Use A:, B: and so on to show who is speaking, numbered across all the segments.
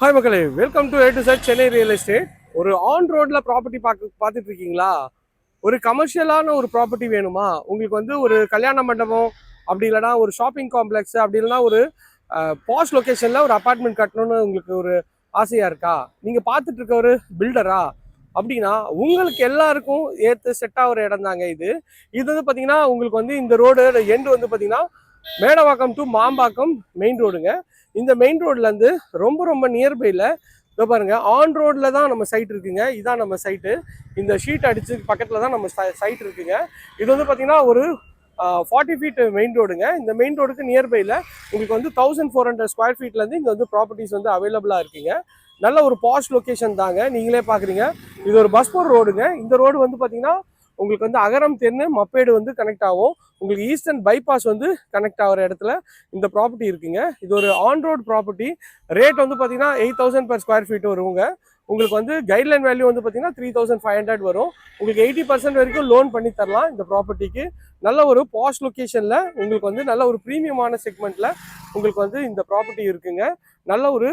A: Hi மக்களே. Welcome to A to Chennai real estate ஒரு on ரோட்ல ப்ராப்பர்ட்டி பார்க்க பார்த்துட்டு இருக்கீங்களா ஒரு கமர்ஷியலான ஒரு ப்ராப்பர்ட்டி வேணுமா? உங்களுக்கு வந்து ஒரு கல்யாண மண்டபம் அப்படி இல்லைனா ஒரு ஷாப்பிங் காம்ப்ளெக்ஸ் அப்படி இல்லைனா ஒரு பாஸ் லொக்கேஷனில் ஒரு அப்பார்ட்மெண்ட் கட்டணும்னு உங்களுக்கு ஒரு ஆசையாக இருக்கா? நீங்கள் பார்த்துட்டு இருக்க ஒரு பில்டரா அப்படின்னா உங்களுக்கு எல்லாருக்கும் ஏற்று செட் ஆகிற இடம் தாங்க இது. இது வந்து பார்த்தீங்கன்னா உங்களுக்கு வந்து இந்த ரோடு எண்டு வந்து பார்த்தீங்கன்னா மேடவாக்கம் டு மாம்பாக்கம் மெயின் ரோடுங்க இந்த மெயின் ரோட்லேருந்து ரொம்ப ரொம்ப நியர்பையில் இதோ பாருங்கள் ஆன் ரோட்டில் தான் நம்ம சைட் இருக்குங்க. இதான் நம்ம சைட்டு இந்த ஷீட் அடிச்சு பக்கத்தில் தான் நம்ம சைட் இருக்குங்க. இது வந்து பார்த்தீங்கன்னா ஒரு ஃபார்ட்டி ஃபீட் மெயின் ரோடுங்க இந்த மெயின் ரோடுக்கு நியர்பையில் உங்களுக்கு வந்து தௌசண்ட் ஃபோர் ஹண்ட்ரட் ஸ்கொயர் ஃபீட்லேருந்து இங்கே வந்து ப்ராப்பர்ட்டிஸ் வந்து அவைலபிளாக இருக்குங்க. நல்ல ஒரு பாஷ் லொக்கேஷன் தாங்க. நீங்களே பார்க்குறீங்க இது ஒரு பஸ் போர் ரோடுங்க இந்த ரோடு வந்து பார்த்தீங்கன்னா உங்களுக்கு வந்து அகரம் தென்னு மப்பேடு வந்து கனெக்ட் ஆகும். உங்களுக்கு ஈஸ்டர்ன் பைபாஸ் வந்து கனெக்ட் ஆகிற இடத்துல இந்த ப்ராப்பர்ட்டி இருக்குங்க. இது ஒரு ஆன் ரோட் ப்ராப்பர்ட்டி ரேட் வந்து பார்த்தீங்கன்னா eight thousand per square feet வருவங்க உங்களுக்கு வந்து கைட்லைன் வேல்யூ வந்து பார்த்தீங்கன்னா த்ரீ தௌசண்ட் ஃபைவ் ஹண்ட்ரட் வரும். உங்களுக்கு எயிட்டி பர்சன்ட் வரைக்கும் லோன் பண்ணி தரலாம் இந்த ப்ராப்பர்ட்டிக்கு நல்ல ஒரு பாஷ் லொக்கேஷனில் உங்களுக்கு வந்து நல்ல ஒரு ப்ரீமியமான செக்மெண்ட்டில் உங்களுக்கு வந்து இந்த ப்ராப்பர்ட்டி இருக்குங்க. நல்ல ஒரு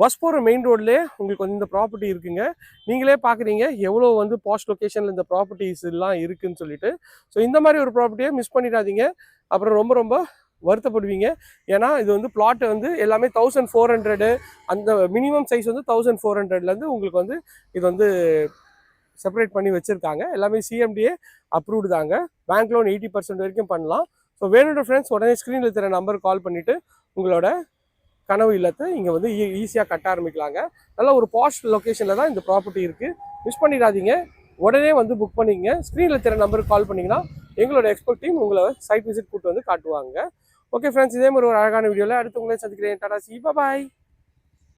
A: பஸ் போகிற மெயின் ரோட்லேயே உங்களுக்கு வந்து இந்த ப்ராப்பர்ட்டி இருக்குங்க. நீங்களே பார்க்குறீங்க எவ்வளோ வந்து பாஸ்ட் லொக்கேஷனில் இந்த ப்ராப்பர்ட்டிஸ் எல்லாம் இருக்குதுன்னு சொல்லிட்டு. ஸோ இந்த மாதிரி ஒரு ப்ராப்பர்ட்டியை மிஸ் பண்ணிடாதீங்க. அப்புறம் ரொம்ப ரொம்ப வருத்தப்படுவீங்க. ஏன்னா இது வந்து பிளாட் வந்து எல்லாமே தௌசண்ட் ஃபோர் ஹண்ட்ரடு அந்த மினிமம் சைஸ் வந்து தௌசண்ட் ஃபோர் ஹண்ட்ரட்லேருந்து உங்களுக்கு வந்து இது வந்து செப்பரேட் பண்ணி வச்சுருக்காங்க. எல்லாமே சிஎம்டிஏ அப்ரூவ்டு தாங்க. பேங்க் லோன் எயிட்டி பர்சன்ட் வரைக்கும் பண்ணலாம். ஸோ வேணுன்ற ஃப்ரெண்ட்ஸ் உடனே ஸ்க்ரீனில் தர நம்பருக்கு கால் பண்ணிவிட்டு உங்களோட கனவு இல்லத்தை இங்கே வந்து ஈஸியாக கட்ட ஆரம்பிக்கலாங்க. நல்ல ஒரு பாஷ் லொக்கேஷனில் தான் இந்த ப்ராப்பர்ட்டி இருக்குது மிஸ் பண்ணிடாதீங்க. உடனே வந்து புக் பண்ணிங்க. ஸ்க்ரீனில் தர நம்பருக்கு கால் பண்ணிங்கன்னா எங்களோட எக்ஸ்பர்ட் டீம் உங்களை சைட் விசிட் கூட்டு வந்து காட்டுவாங்க. ஓகே ஃப்ரெண்ட்ஸ் இதே மாதிரி ஒரு அழகான வீடியோவில் அடுத்து உங்களே சந்திக்கிறேன். டாடா சி பாய்